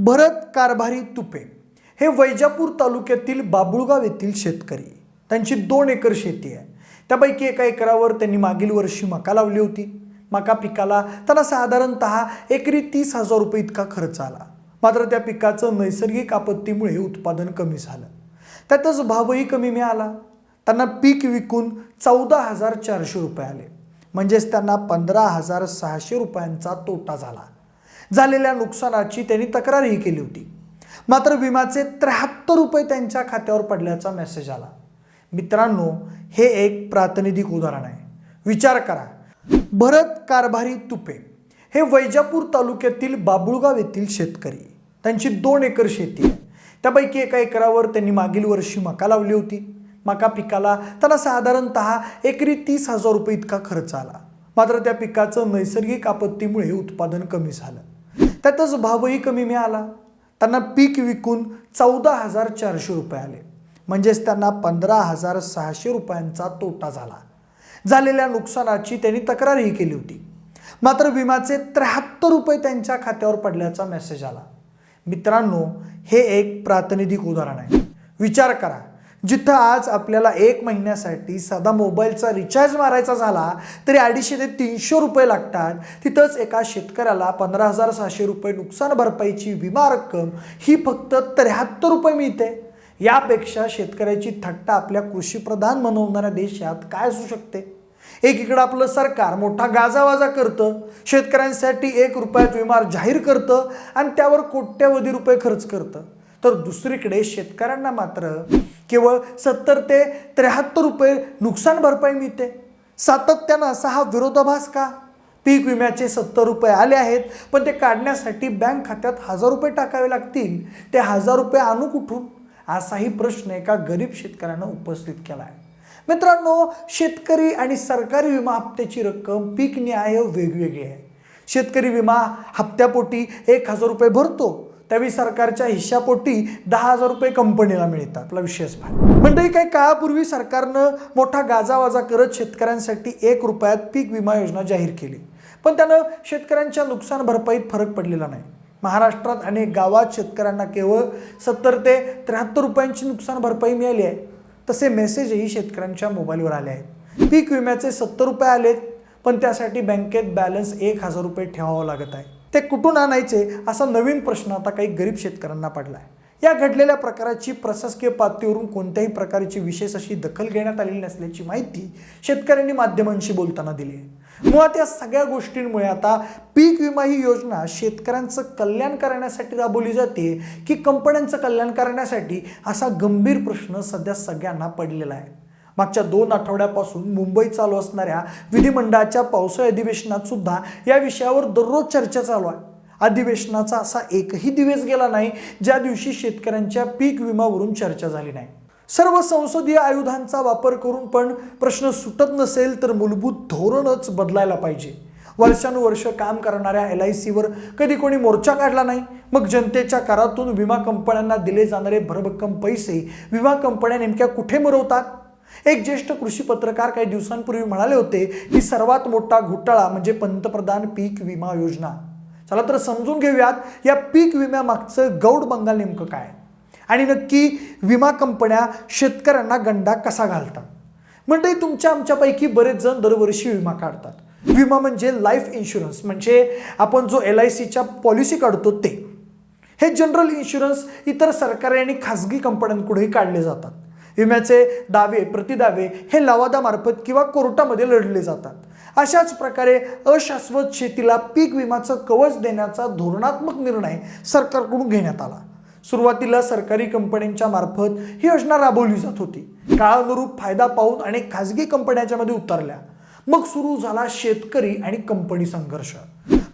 भरत कारभारी तुपे. हे वैजापूर तालुक्यातील बाबुळगाव येथील शेतकरी. त्यांची दोन एकर शेती आहे. त्यापैकी एका एकरावर त्यांनी मागील वर्षी मका लावली होती. मका पिकाला त्यांना साधारणत एकरी तीस हजार रुपये इतका खर्च आला. मात्र त्या पिकाचं नैसर्गिक आपत्तीमुळे उत्पादन कमी झालं. त्यातच भावही कमी मिळाला. त्यांना पीक विकून चौदा हजार चारशे रुपये आले. म्हणजेच त्यांना पंधरा हजार सहाशे रुपयांचा तोटा झाला. झालेल्या नुकसानाची त्यांनी तक्रारही केली होती. मात्र विम्याचे त्र्याहत्तर रुपये त्यांच्या खात्यावर पडल्याचा मेसेज आला. मित्रांनो हे एक प्रातिनिधिक उदाहरण आहे. विचार करा. भरत कारभारी तुपे हे वैजापूर तालुक्यातील बाबुळगाव येथील शेतकरी. त्यांची दोन एकर शेती आहे. त्यापैकी एका एकरावर त्यांनी मागील वर्षी मका लावली होती. मका पिकाला त्यांना साधारणत एकरी तीस हजार रुपये इतका खर्च आला. मात्र त्या पिकाचं नैसर्गिक आपत्तीमुळे उत्पादन कमी झालं. त्यातच भावही कमी मिळाला. त्यांना पीक विकून चौदा हजार चारशे रुपये आले. म्हणजेच त्यांना पंधरा हजार सहाशे रुपयांचा तोटा झाला. झालेल्या नुकसानाची त्यांनी तक्रारही केली होती. मात्र विम्याचे त्र्याहत्तर रुपये त्यांच्या खात्यावर पडल्याचा मेसेज आला. मित्रांनो हे एक प्रातिनिधिक उदाहरण आहे. विचार करा. जिथं आज आपल्याला एक महिन्यासाठी साधा मोबाईलचा रिचार्ज मारायचा झाला तरी अडीचशे ते तीनशे रुपये लागतात. तिथंच एका शेतकऱ्याला पंधरा हजार सहाशे रुपये नुकसान भरपाईची विमा रक्कम ही फक्त त्र्याहत्तर रुपये मिळते. यापेक्षा शेतकऱ्याची थट्टा आपल्या कृषीप्रधान बनवणाऱ्या देशात काय असू शकते? एकीकडं आपलं सरकार मोठा गाजावाजा करतं शेतकऱ्यांसाठी एक रुपयात विमा जाहीर करतं आणि त्यावर कोट्यवधी रुपये खर्च करतं. तर दुसरीकडे शेतकऱ्यांना मात्र केवळ सत्तर ते त्र्याहत्तर रुपये नुकसान भरपाई मिळते. सातत्यानं असा हा विरोधाभास का? पीक विम्याचे सत्तर रुपये आले आहेत पण ते काढण्यासाठी बँक खात्यात हजार रुपये टाकावे लागतील ते हजार रुपये आणू कुठून? असाही प्रश्न एका गरीब शेतकऱ्यानं उपस्थित केला आहे मित्रांनो शेतकरी आणि सरकारी विमा हप्त्याची रक्कम पीक न्याय वेगवेगळी आहे. शेतकरी विमा हप्त्यापोटी एक हजार रुपये भरतो त्यावेळी सरकारच्या हिश्शापोटी दहा हजार रुपये कंपनीला मिळतात. आपला विशेष भाग मंडळी काही काळापूर्वी सरकारनं मोठा गाजावाजा करत शेतकऱ्यांसाठी एक रुपयात पीक विमा योजना जाहीर केली. पण त्यानं शेतकऱ्यांच्या नुकसान भरपाईत फरक पडलेला नाही. महाराष्ट्रात अनेक गावात शेतकऱ्यांना केवळ सत्तर ते त्र्याहत्तर रुपयांची नुकसान भरपाई मिळाली आहे. तसे मेसेजही शेतकऱ्यांच्या मोबाईलवर आले आहेत. पीक विम्याचे सत्तर रुपये आलेत पण त्यासाठी बँकेत बॅलन्स एक हजार रुपये ठेवावं लागत आहे. ते कुठून आणायचे असा नवीन प्रश्न आता काही गरीब शेतकऱ्यांना पडला आहे या घडलेल्या प्रकाराची प्रशासकीय पातळीवरून कोणत्याही प्रकारची विशेष अशी दखल घेण्यात आलेली नसल्याची माहिती शेतकऱ्यांनी माध्यमांशी बोलताना दिली आहे. मुळात या सगळ्या गोष्टींमुळे आता पीक विमा ही योजना शेतकऱ्यांचं कल्याण करण्यासाठी राबवली जाते की कंपन्यांचं कल्याण करण्यासाठी असा गंभीर प्रश्न सध्या सगळ्यांना पडलेला आहे. मागच्या दोन आठवड्यापासून मुंबईत चालू असणाऱ्या विधिमंडळाच्या पावसाळी अधिवेशनात सुद्धा या विषयावर दररोज चर्चा चालू आहे. अधिवेशनाचा असा एकही दिवस गेला नाही ज्या दिवशी शेतकऱ्यांच्या पीक विमावरून चर्चा झाली नाही. सर्व संसदीय आयुधांचा वापर करून पण प्रश्न सुटत नसेल तर मूलभूत धोरणच बदलायला पाहिजे. वर्षानुवर्ष काम करणाऱ्या एल आय सीवर कधी कोणी मोर्चा काढला नाही. मग जनतेच्या करातून विमा कंपन्यांना दिले जाणारे भरभक्कम पैसे विमा कंपन्या नेमक्या कुठे मिरवतात? एक ज्येष्ठ कृषी पत्रकार काही दिवसांपूर्वी म्हणाले होते की सर्वात मोठा घोटाळा म्हणजे पंतप्रधान पीक विमा योजना. चला तर समजून घेऊयात या पीक विम्यामागचं गौड बंगाल नेमकं काय? आणि नक्की विमा कंपन्या शेतकऱ्यांना गंडा कसा घालतात? म्हणजे तुमच्या आमच्यापैकी बरेच जण दरवर्षी विमा काढतात. विमा म्हणजे लाईफ इन्शुरन्स म्हणजे आपण जो एल आय सीच्या पॉलिसी काढतो ते. हे जनरल इन्शुरन्स इतर सरकारी आणि खाजगी कंपन्यांकडूनही काढले जातात. विम्याचे दावे प्रतिदावे हे लवादामार्फत किंवा कोर्टामध्ये लढले जातात. अशाच प्रकारे अशाश्वत शेतीला पीक विमाचं कवच देण्याचा धोरणात्मक निर्णय सरकारकडून घेण्यात आला. सुरुवातीला सरकारी कंपन्यांच्या मार्फत ही योजना राबवली जात होती. काळानुरूप फायदा पाहून अनेक खाजगी कंपन्यांच्यामध्ये उतरल्या. मग सुरू झाला शेतकरी आणि कंपनी संघर्ष.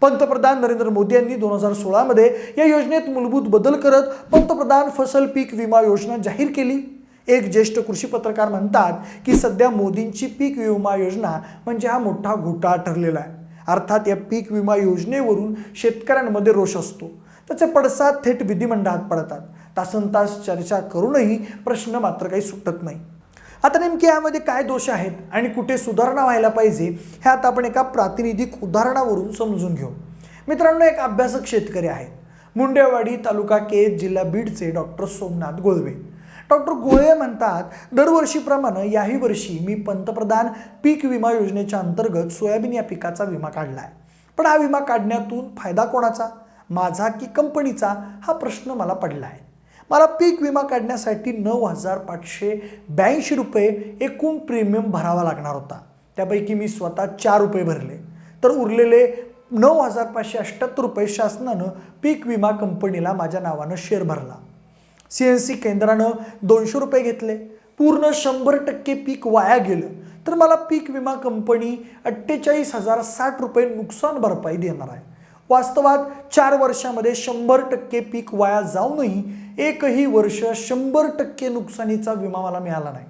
पंतप्रधान नरेंद्र मोदी यांनी दोन हजार सोळामध्ये या योजनेत मूलभूत बदल करत पंतप्रधान फसल पीक विमा योजना जाहीर केली. एक ज्येष्ठ कृषी पत्रकार म्हणतात की सध्या मोदींची पीक विमा योजना म्हणजे हा मोठा घोटाळा ठरलेला आहे. अर्थात या पीक विमा योजनेवरून शेतकऱ्यांमध्ये रोष असतो. त्याचे पडसाद थेट विधिमंडळात पडतात. तासन तास चर्चा करूनही प्रश्न मात्र काही सुटत नाही. आता नेमके यामध्ये काय दोष आहेत आणि कुठे सुधारणा व्हायला पाहिजे हे आता आपण एका प्रातिनिधिक उदाहरणावरून समजून घेऊ. मित्रांनो एक अभ्यासक शेतकरी आहेत. मुंडेवाडी तालुका केज जिल्हा बीडचे डॉक्टर सोमनाथ गोळवे. डॉक्टर गोळे म्हणतात दरवर्षीप्रमाणे याही वर्षी मी पंतप्रधान पीक विमा योजनेच्या अंतर्गत सोयाबीन या पिकाचा विमा काढला आहे पण हा विमा काढण्यातून फायदा कोणाचा? माझा की कंपनीचा? हा प्रश्न मला पडला आहे मला पीक विमा काढण्यासाठी नऊ हजार पाचशे ब्याऐंशी रुपये एकूण प्रीमियम भरावा लागणार होता. त्यापैकी मी स्वतः चार रुपये भरले. तर उरलेले नऊ हजार पाचशे अठ्ठ्याहत्तर रुपये शासनानं पीक विमा कंपनीला माझ्या नावानं शेअर भरला. सी एन सी केंद्रानं दोनशे रुपये घेतले. पूर्ण शंभर टक्के पीक वाया गेलं. तर मला पीक विमा कंपनी अठ्ठेचाळीस हजार साठ रुपये नुकसान भरपाई देणार आहे. वास्तवात चार वर्षामध्ये शंभर टक्के पीक वाया जाऊनही एकही वर्ष शंभर टक्के नुकसानीचा विमा मला मिळाला नाही.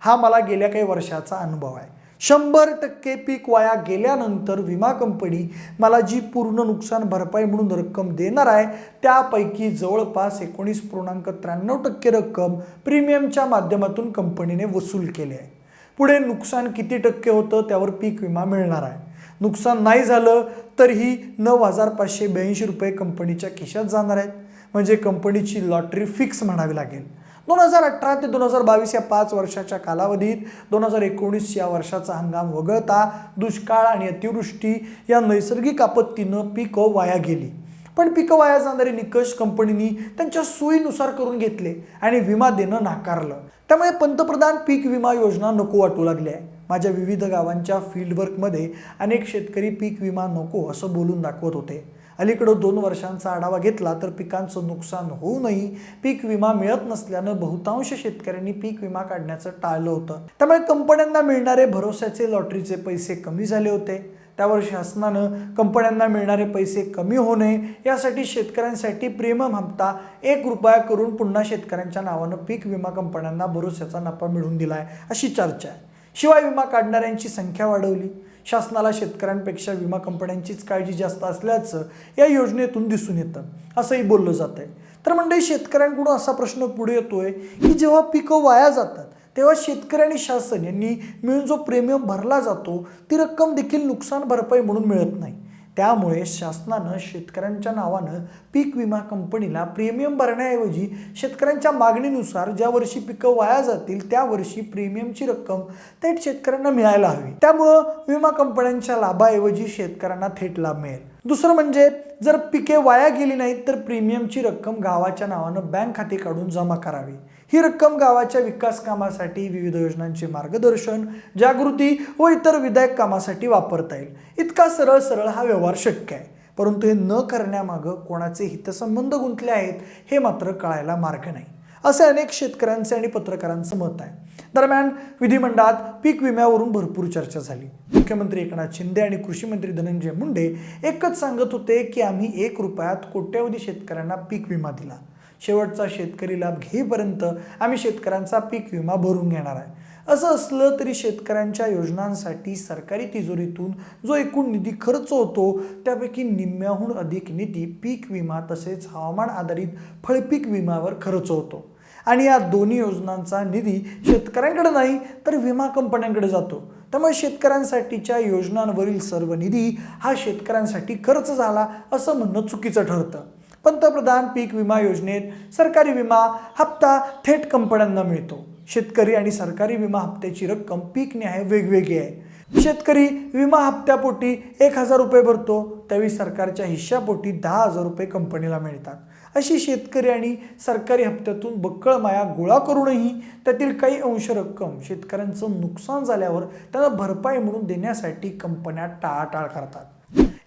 हा मला गेल्या काही वर्षाचा अनुभव आहे. शंभर टक्के पीक वाया गेल्यानंतर विमा कंपनी मला जी पूर्ण नुकसान भरपाई म्हणून रक्कम देणार आहे त्यापैकी जवळपास एकोणीस पूर्णांक त्र्याण्णव टक्के रक्कम प्रीमियमच्या माध्यमातून कंपनीने वसूल केली आहे. पुढे नुकसान किती टक्के होतं त्यावर पीक विमा मिळणार आहे. नुकसान नाही झालं तरीही नऊ हजार पाचशे ब्याऐंशी रुपये कंपनीच्या खिशात जाणार आहेत. म्हणजे कंपनीची लॉटरी फिक्स म्हणावी लागेल. दोन हजार अठरा ते दोन हजार बावीस या पाच वर्षाच्या कालावधीत दोन हजार एकोणीस या वर्षाचा हंगाम वगळता दुष्काळ आणि अतिवृष्टी या नैसर्गिक आपत्तीनं पिकं वाया गेली. पण पिकं वाया जाणारे निकष कंपनीनी त्यांच्या सोयीनुसार करून घेतले आणि विमा देणं नाकारलं. त्यामुळे पंतप्रधान पीक विमा योजना नको वाटू लागली आहे माझ्या विविध गावांच्या फील्डवर्कमध्ये अनेक शेतकरी पीक विमा नको असं बोलून दाखवत होते. अलीकडं दोन वर्षांचा आढावा घेतला तर पिकांचं नुकसान होऊनही पीक विमा मिळत नसल्यानं बहुतांश शेतकऱ्यांनी पीक विमा काढण्याचं टाळलं होतं. त्यामुळे कंपन्यांना मिळणारे भरोश्याचे लॉटरीचे पैसे कमी झाले होते. त्यावर शासनानं कंपन्यांना मिळणारे पैसे कमी होणे यासाठी शेतकऱ्यांसाठी प्रीमियम हप्ता एक रुपया करून पुन्हा शेतकऱ्यांच्या नावानं पीक विमा कंपन्यांना भरोश्याचा नफा मिळवून दिला आहे अशी चर्चा आहे. शिवाय विमा काढणाऱ्यांची संख्या वाढवली. शासनाला शेतकऱ्यांपेक्षा विमा कंपन्यांचीच काळजी जास्त असल्याचं या योजनेतून दिसून येतं. असंही बोललं जात आहे तर म्हणजे शेतकऱ्यांकडून असा प्रश्न पुढे येतोय की जेव्हा पिकं वाया जातात तेव्हा शेतकरी आणि शासन यांनी मिळून जो प्रीमियम भरला जातो ती रक्कम देखील नुकसान भरपाई म्हणून मिळत नाही. त्यामुळे शासनानं शेतकऱ्यांच्या नावानं पीक विमा कंपनीला प्रीमियम भरण्याऐवजी शेतकऱ्यांच्या मागणीनुसार ज्या वर्षी पिकं वाया जातील त्या वर्षी प्रीमियमची रक्कम थेट शेतकऱ्यांना मिळायला हवी. त्यामुळं विमा कंपन्यांच्या लाभाऐवजी शेतकऱ्यांना थेट लाभ मिळेल. दुसरं म्हणजे जर पिके वाया गेली नाहीत तर प्रीमियमची रक्कम गावाच्या नावानं बँक खाते काढून जमा करावी. ही रक्कम गावाच्या विकास कामासाठी विविध योजनांचे मार्गदर्शन जागृती व इतर विधायक कामासाठी वापरता येईल. इतका सरळ सरळ हा व्यवहार शक्य आहे. परंतु हे न करण्यामागं कोणाचे हितसंबंध गुंतले आहेत हे मात्र कळायला मार्ग नाही असे अनेक शेतकऱ्यांचे आणि पत्रकारांचं मत आहे. दरम्यान विधिमंडळात पीक विम्यावरून भरपूर चर्चा झाली. मुख्यमंत्री एकनाथ शिंदे आणि कृषी मंत्री धनंजय मुंडे एकच सांगत होते की आम्ही एक रुपयात कोट्यवधी शेतकऱ्यांना पीक विमा दिला. शेवटचा शेतकरी लाभ घेईपर्यंत आम्ही शेतकऱ्यांचा पीक विमा भरून घेणार आहे. असं असलं तरी शेतकऱ्यांच्या योजनांसाठी सरकारी तिजोरीतून जो एकूण निधी खर्च होतो त्यापैकी निम्म्याहून अधिक निधी पीक विमा तसेच हवामान आधारित फळपीक विम्यावर खर्च होतो. आणि या दोन्ही योजनांचा निधी शेतकऱ्यांकडे नाही तर विमा कंपन्यांकडे जातो. त्यामुळे शेतकऱ्यांसाठीच्या योजनांवरील सर्व निधी हा शेतकऱ्यांसाठी खर्च झाला असं म्हणणं चुकीचं ठरतं. पंतप्रधान पीक विमा योजनेत सरकारी विमा हप्ता थेट कंपन्यांना मिळतो. शेतकरी आणि सरकारी विमा हप्त्याची रक्कम पीक न्याय वेगवेगळी आहे. शेतकरी विमा हप्त्यापोटी एक हजार रुपये भरतो त्यावेळी सरकारच्या हिश्श्यापोटी दहा हजार रुपये कंपनीला मिळतात. अशी शेतकरी आणि सरकारी हप्त्यातून बक्कळ माया गोळा करूनही त्यातील काही अंश रक्कम शेतकऱ्यांचं नुकसान झाल्यावर त्यांना भरपाई म्हणून देण्यासाठी कंपन्या टाळाटाळ करतात.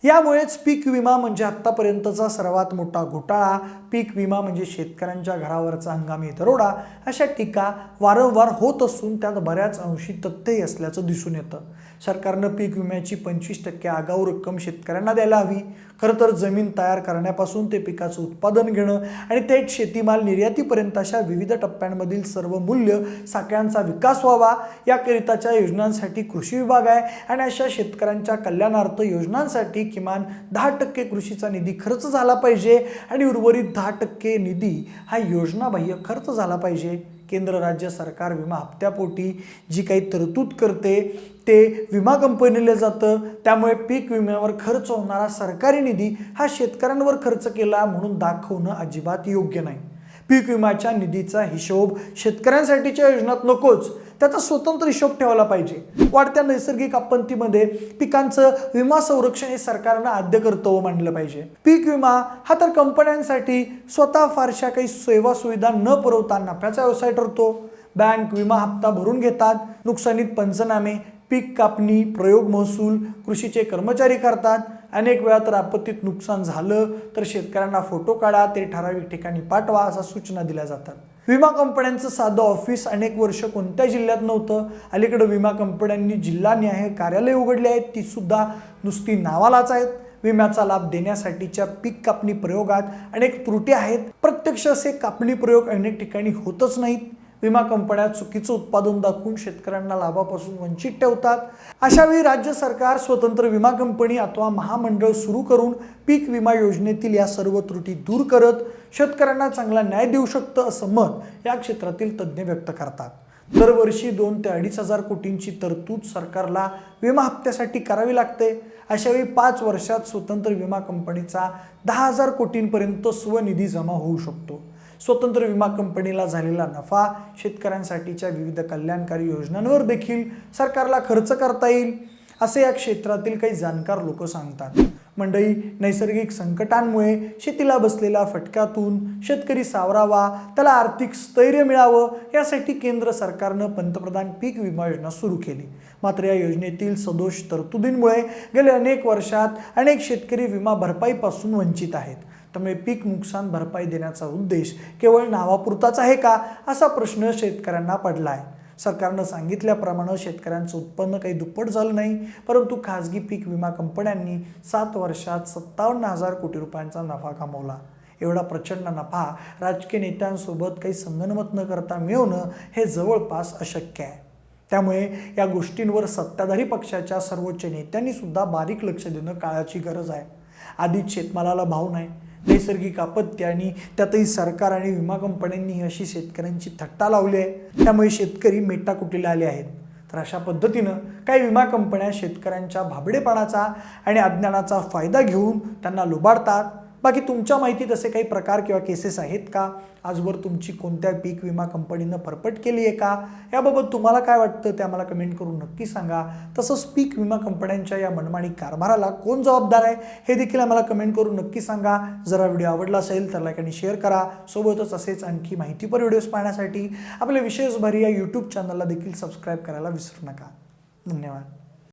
यामुळेच पीक विमा म्हणजे आत्तापर्यंतचा सर्वात मोठा घोटाळा. पीक विमा म्हणजे शेतकऱ्यांच्या घरावरचा हंगामी दरोडा. अशा टीका वारंवार होत असून त्यात बऱ्याच अंशी तथ्यही असल्याचं दिसून येतं. सरकारनं पीक विम्याची पंचवीस टक्के आगाऊ रक्कम शेतकऱ्यांना द्यायला हवी. खरं तर जमीन तयार करण्यापासून ते पिकाचं उत्पादन घेणं आणि थेट शेतीमाल निर्यातीपर्यंत अशा विविध टप्प्यांमधील सर्व मूल्य साखळ्यांचा विकास व्हावा याकरिताच्या योजनांसाठी कृषी विभाग आहे आणि अशा शेतकऱ्यांच्या कल्याणार्थ योजनांसाठी किमान दहा टक्के कृषीचा निधी खर्च झाला पाहिजे आणि उर्वरित दहा टक्के निधी हा योजनाबाह्य खर्च झाला पाहिजे. केंद्र राज्य सरकार विमा हप्त्यापोटी जी काही तरतूद करते ते विमा कंपनीला जातं. त्यामुळे पीक विम्यावर खर्च होणारा सरकारी निधी हा शेतकऱ्यांवर खर्च केला म्हणून दाखवणं अजिबात योग्य नाही. पीक विम्याच्या निधीचा हिशोब शेतकऱ्यांसाठीच्या योजनात नकोच. त्याचा स्वतंत्र हिशोब ठेवला पाहिजे. वाढत्या नैसर्गिक आपत्तीमध्ये पिकांचं विमा संरक्षण हे सरकारनं आद्य कर्तव्य मानलं पाहिजे. पीक विमा हा तर कंपन्यांसाठी स्वतः फारशा काही सेवा सुविधा न पुरवता नफ्याचा व्यवसाय ठरतो. बँक विमा हप्ता भरून घेतात नुकसानीत पंचनामे पीक कापणी प्रयोग महसूल कृषीचे कर्मचारी करतात. अनेक वेळा तर आपत्तीत नुकसान झालं तर शेतकऱ्यांना फोटो काढा ते ठराविक ठिकाणी पाठवा अशा सूचना दिल्या जातात. विमा कंपन्यांचं साधं ऑफिस अनेक वर्ष कोणत्या जिल्ह्यात नव्हतं? अलीकडे विमा कंपन्यांनी जिल्हा न्याय कार्यालय उघडली आहेत. ती सुद्धा नुसती नावालाच आहेत. विम्याचा लाभ देण्यासाठीच्या पीक कापणी प्रयोगात अनेक त्रुटी आहेत. प्रत्यक्ष असे कापणी प्रयोग अनेक ठिकाणी होतच नाहीत. विमा कंपन्या चुकीचं उत्पादन दाखवून शेतकऱ्यांना लाभापासून वंचित ठेवतात. अशावेळी राज्य सरकार स्वतंत्र विमा कंपनी अथवा महामंडळ सुरू करून पीक विमा योजनेतील या सर्व त्रुटी दूर करत शेतकऱ्यांना चांगला न्याय देऊ शकतं असं मत या क्षेत्रातील तज्ज्ञ व्यक्त करतात. दरवर्षी दोन ते अडीच हजार कोटींची तरतूद सरकारला विमा हप्त्यासाठी करावी लागते. अशावेळी पाच वर्षात स्वतंत्र विमा कंपनीचा दहा हजार कोटींपर्यंत स्वनिधी जमा होऊ शकतो. स्वतंत्र विमा कंपनीला झालेला नफा शेतकऱ्यांसाठीच्या विविध कल्याणकारी योजनांवर देखील सरकारला खर्च करता येईल असे या क्षेत्रातील काही जाणकार लोक सांगतात. मंडळी नैसर्गिक संकटांमुळे शेतीला बसलेल्या फटक्यातून शेतकरी सावरावा त्याला आर्थिक स्थैर्य मिळावं यासाठी केंद्र सरकारनं पंतप्रधान पीक विमा योजना सुरू केली. मात्र या योजनेतील सदोष तरतुदींमुळे गेल्या अनेक वर्षात अनेक शेतकरी विमा भरपाईपासून वंचित आहेत. त्यामुळे पीक नुकसान भरपाई देण्याचा उद्देश केवळ नावापुरताच आहे का असा प्रश्न शेतकऱ्यांना पडला आहे सरकारनं सांगितल्याप्रमाणे शेतकऱ्यांचं उत्पन्न काही दुप्पट झालं नाही परंतु खाजगी पीक विमा कंपन्यांनी सात वर्षात सत्तावन्न हजार कोटी रुपयांचा नफा कमवला. एवढा प्रचंड नफा राजकीय नेत्यांसोबत काही संगनमत न करता मिळवणं हे जवळपास अशक्य आहे. त्यामुळे या गोष्टींवर सत्ताधारी पक्षाच्या सर्वोच्च नेत्यांनी सुद्धा बारीक लक्ष देणं काळाची गरज आहे. आधीच शेतमालाला भाव नाही नैसर्गिक आपत्ती आणि त्यातही सरकार आणि विमा कंपन्यांनी अशी शेतकऱ्यांची थट्टा लावली आहे. त्यामुळे शेतकरी मेटाकुटीला आले आहेत? तर अशा पद्धतीनं काही विमा कंपन्या शेतकऱ्यांच्या भाबडेपणाचा आणि अज्ञानाचा फायदा घेऊन त्यांना लुबाडतात. बाकी तुमच्या माहितीत असे काही प्रकार किंवा केसेस आहेत का? आजवर तुमची कोणत्या पीक विमा कंपनीनं फरफट केली आहे का? याबाबत तुम्हाला काय वाटतं ते आम्हाला कमेंट करून नक्की सांगा. तसंच पीक विमा कंपन्यांच्या या मनमाणी कारभाराला कोण जबाबदार आहे हे देखील आम्हाला कमेंट करून नक्की सांगा. जरा व्हिडिओ आवडला असेल तर लाईक आणि शेअर करा. सोबतच असेच आणखी माहितीपर व्हिडिओज पाहण्यासाठी आपल्या विशेष भरी या यूट्यूब चॅनलला देखील सबस्क्राईब करायला विसरू नका. धन्यवाद.